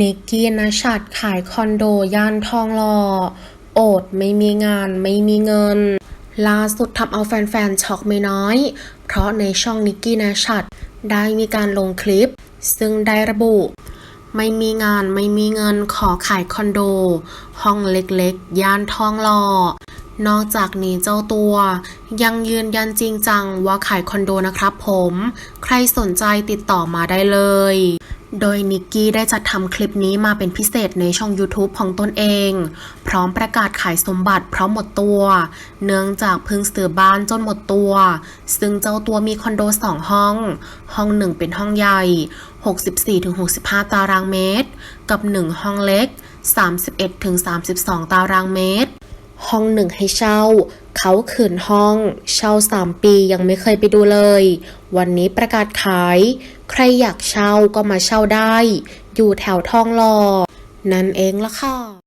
นิกกี้นะชัดขายคอนโดย่านทองหล่อโอดไม่มีงานไม่มีเงิน ล่าสุดทำเอาแฟนๆช็อกไม่น้อย เพราะในช่องนิกกี้นะชัดได้มีการลงคลิป ซึ่งได้ระบุ ไม่มีงานไม่มีเงินขอขายคอนโด ห้องเล็กๆ ย่านทองหล่อนอกจากนี้เจ้าตัว ยังยืนยันจริงจังว่าขายคอนโดนะครับผม ใครสนใจติดต่อมาได้เลย โดยนิกกี้ได้จัดทำคลิปนี้มาเป็นพิเศษในช่อง YouTube ของตนเอง พร้อมประกาศขายสมบัติเพราะหมดตัว เนื่องจากเพิ่งซื้อบ้านจนหมดตัว ซึ่งเจ้าตัวมีคอนโด2ห้อง ห้องหนึ่งเป็นห้องใหญ่ 64-65 ตารางเมตร กับ1ห้องเล็ก 31-32 ตารางเมตร ห้องหนึ่งให้เช่า เขาขืนห้อง เช่าสามปียังไม่เคยไปดูเลย วันนี้ประกาศขาย ใครอยากเช่าก็มาเช่าได้ อยู่แถวทองหล่อนั่นเองละค่ะ